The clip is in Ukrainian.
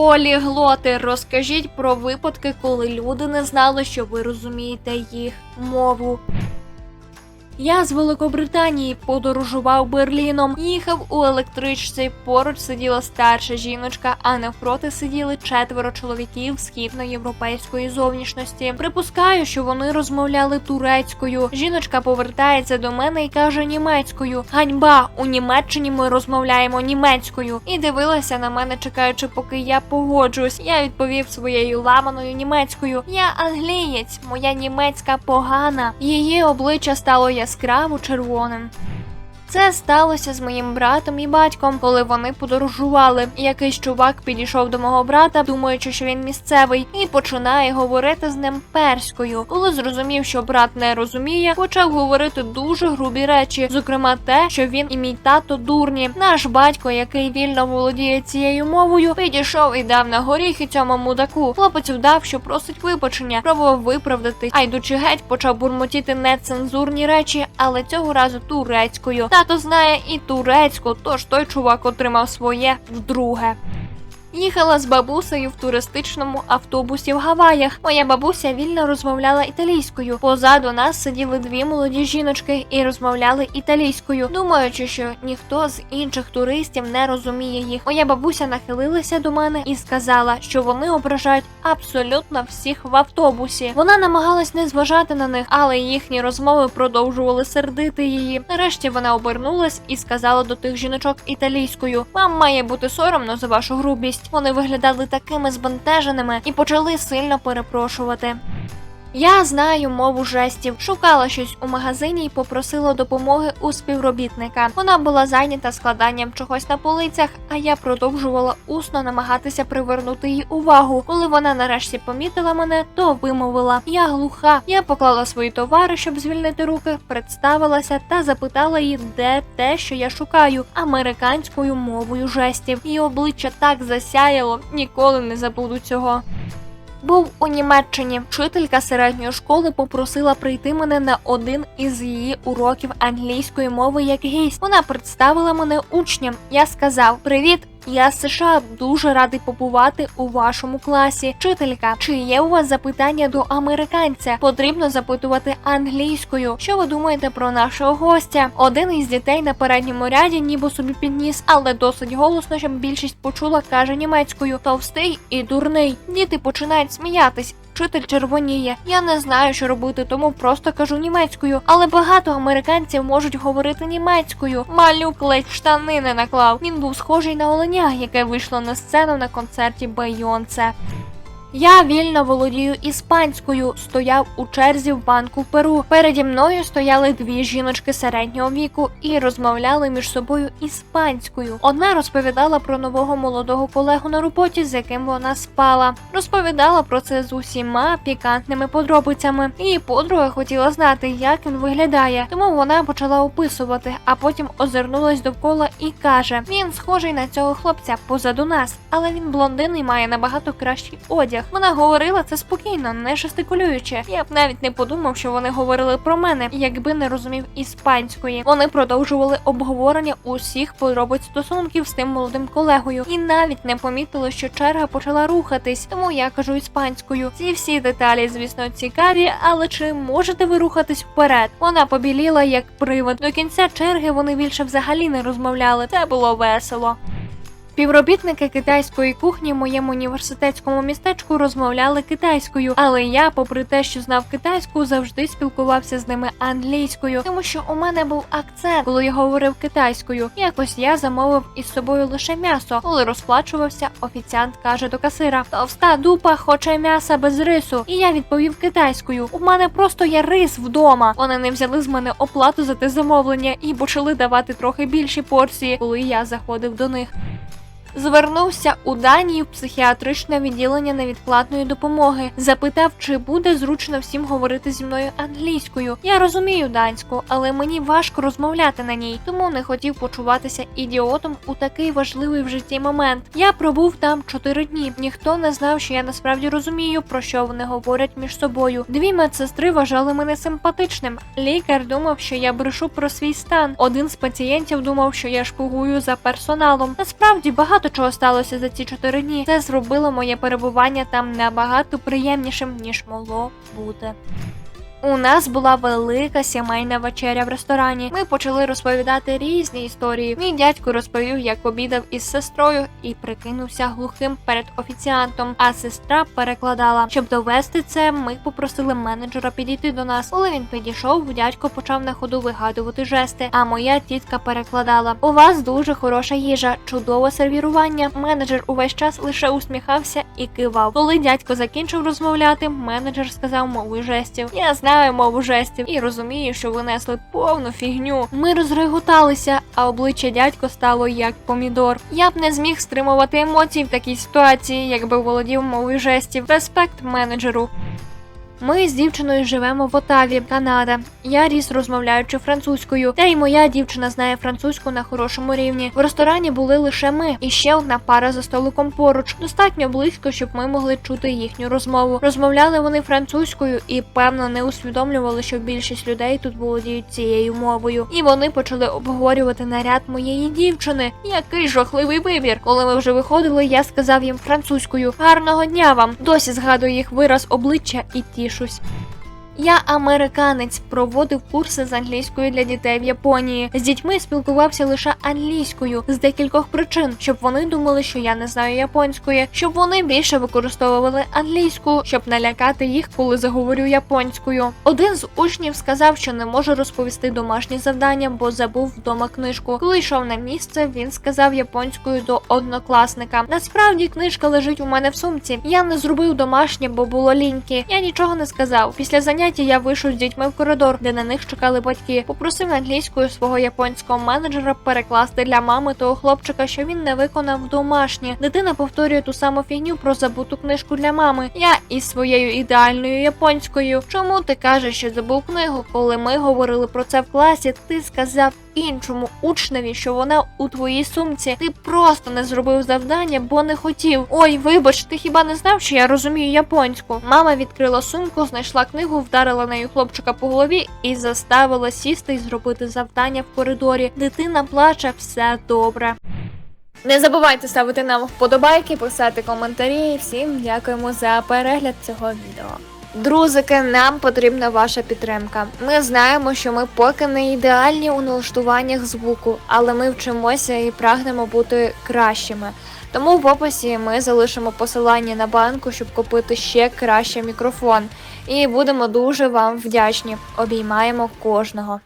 Поліглоти, розкажіть про випадки, коли люди не знали, що ви розумієте їх мову. Я з Великобританії подорожував Берліном, їхав у електричці. Поруч сиділа старша жіночка, а навпроти сиділи четверо чоловіків східноєвропейської зовнішності. Припускаю, що вони розмовляли турецькою. Жіночка повертається до мене і каже німецькою: Ганьба! У Німеччині ми розмовляємо німецькою. І дивилася на мене, чекаючи, поки я погоджуюсь. Я відповів своєю ламаною німецькою. Я англієць, моя німецька погана. Її обличчя стало яскраво червоним. Це сталося з моїм братом і батьком, коли вони подорожували. Якийсь чувак підійшов до мого брата, думаючи, що він місцевий, і починає говорити з ним перською. Коли зрозумів, що брат не розуміє, почав говорити дуже грубі речі, зокрема те, що він і мій тато дурні. Наш батько, який вільно володіє цією мовою, підійшов і дав на горіхи цьому мудаку. Хлопець вдав, що просить вибачення, пробував виправдати, а йдучи геть, почав бурмотіти нецензурні речі, але цього разу турецькою. Тато знає і турецьку, тож той чувак отримав своє вдруге. Їхала з бабусею в туристичному автобусі в Гаваях. Моя бабуся вільно розмовляла італійською. Позаду нас сиділи дві молоді жіночки і розмовляли італійською, думаючи, що ніхто з інших туристів не розуміє їх. Моя бабуся нахилилася до мене і сказала, що вони ображають абсолютно всіх в автобусі. Вона намагалась не зважати на них, але їхні розмови продовжували сердити її. Нарешті вона обернулась і сказала до тих жіночок італійською: Вам має бути соромно за вашу грубість. Вони виглядали такими збентеженими і почали сильно перепрошувати. Я знаю мову жестів, шукала щось у магазині і попросила допомоги у співробітника. Вона була зайнята складанням чогось на полицях, а я продовжувала усно намагатися привернути її увагу. Коли вона нарешті помітила мене, то вимовила: Я глуха. Я поклала свої товари, щоб звільнити руки, представилася та запитала її, де те, що я шукаю, американською мовою жестів. Її обличчя так засяяло, ніколи не забуду цього. Був у Німеччині. Вчителька середньої школи попросила прийти мене на один із її уроків англійської мови як гість. Вона представила мене учням. Я сказав: Привіт! Я з США дуже радий побувати у вашому класі. Вчителька, чи є у вас запитання до американця? Потрібно запитувати англійською. Що ви думаєте про нашого гостя? Один із дітей на передньому ряді ніби собі підніс, але досить голосно, щоб більшість почула, каже німецькою: товстий і дурний. Діти починають сміятись. Вчитель червоніє. Я не знаю, що робити, тому просто кажу німецькою. Але багато американців можуть говорити німецькою. Малюк ледь штани не наклав. Він був схожий на оленя, яке вийшло на сцену на концерті Бейонце. Я вільно володію іспанською, стояв у черзі в банку Перу. Переді мною стояли дві жіночки середнього віку і розмовляли між собою іспанською. Одна розповідала про нового молодого колегу на роботі, з яким вона спала. Розповідала про це з усіма пікантними подробицями. Її подруга хотіла знати, як він виглядає, тому вона почала описувати, а потім озирнулась довкола і каже: він схожий на цього хлопця позаду нас, але він блондин і має набагато кращий одяг. Вона говорила це спокійно, не жестикулюючи. Я б навіть не подумав, що вони говорили про мене, якби не розумів іспанської. Вони продовжували обговорення усіх подробиць стосунків з тим молодим колегою, і навіть не помітили, що черга почала рухатись. Тому я кажу іспанською. Ці всі деталі, звісно, цікаві, але чи можете ви рухатись вперед? Вона побіліла як привид. До кінця черги вони більше взагалі не розмовляли. Це було весело. Співробітники китайської кухні в моєму університетському містечку розмовляли китайською, але я, попри те, що знав китайську, завжди спілкувався з ними англійською, тому що у мене був акцент, коли я говорив китайською. Якось я замовив із собою лише м'ясо. Коли розплачувався, офіціант каже до касира: Товста дупа хоче м'яса без рису. І я відповів китайською: у мене просто є рис вдома. Вони не взяли з мене оплату за те замовлення і почали давати трохи більші порції, коли я заходив до них. Звернувся у Данію в психіатричне відділення невідкладної допомоги. Запитав, чи буде зручно всім говорити зі мною англійською. Я розумію данську, але мені важко розмовляти на ній, тому не хотів почуватися ідіотом у такий важливий в житті момент. Я пробув там чотири дні. Ніхто не знав, що я насправді розумію, про що вони говорять між собою. Дві медсестри вважали мене симпатичним. Лікар думав, що я брешу про свій стан. Один з пацієнтів думав, що я шпигую за персоналом. Насправді багато багато чого сталося за ці чотири дні. Це зробило моє перебування там набагато приємнішим, ніж могло бути. У нас була велика сімейна вечеря в ресторані. Ми почали розповідати різні історії. Мій дядько розповів, як обідав із сестрою і прикинувся глухим перед офіціантом. А сестра перекладала. Щоб довести це, ми попросили менеджера підійти до нас. Коли він підійшов, дядько почав на ходу вигадувати жести. А моя тітка перекладала: У вас дуже хороша їжа, чудове сервірування. Менеджер увесь час лише усміхався і кивав. Коли дядько закінчив розмовляти, менеджер сказав мовою жестів. Я знаю мову жестів і розумію, що винесли повну фігню. Ми розреготалися, а обличчя дядько стало як помідор. Я б не зміг стримувати емоції в такій ситуації, якби володів мовою жестів. Респект менеджеру. Ми з дівчиною живемо в Отаві, Канада. Я ріс розмовляючи французькою, та й моя дівчина знає французьку на хорошому рівні. В ресторані були лише ми і ще одна пара за столиком поруч, достатньо близько, щоб ми могли чути їхню розмову. Розмовляли вони французькою і певно не усвідомлювали, що більшість людей тут володіють цією мовою. І вони почали обговорювати наряд моєї дівчини. Який жахливий вибір. Коли ми вже виходили, я сказав їм французькою: гарного дня вам! Досі згадую їх вираз обличчя і тішусь. Я американець, проводив курси з англійської для дітей в Японії. З дітьми спілкувався лише англійською з декількох причин, щоб вони думали, що я не знаю японської, щоб вони більше використовували англійську, щоб налякати їх, коли заговорю японською. Один з учнів сказав, що не може розповісти домашні завдання, бо забув вдома книжку. Коли йшов на місце, він сказав японською до однокласника. Насправді книжка лежить у мене в сумці. Я не зробив домашнє, бо було ліньки. Я нічого не сказав. Після заняття я вийшов з дітьми в коридор, де на них чекали батьки. Попросив англійською свого японського менеджера перекласти для мами того хлопчика, що він не виконав домашнє. Дитина повторює ту саму фігню про забуту книжку для мами. Я із своєю ідеальною японською. Чому ти кажеш, що забув книгу? Коли ми говорили про це в класі, ти сказав іншому учневі, що вона у твоїй сумці. Ти просто не зробив завдання, бо не хотів. Ой, вибач, ти хіба не знав, що я розумію японську? Мама відкрила сумку, знайшла книгу, вдарила нею хлопчика по голові і заставила сісти і зробити завдання в коридорі. Дитина плаче, все добре. Не забувайте ставити нам вподобайки, писати коментарі. Всім дякуємо за перегляд цього відео. Друзики, нам потрібна ваша підтримка. Ми знаємо, що ми поки не ідеальні у налаштуваннях звуку, але ми вчимося і прагнемо бути кращими. Тому в описі ми залишимо посилання на банку, щоб купити ще краще мікрофон. І будемо дуже вам вдячні. Обіймаємо кожного.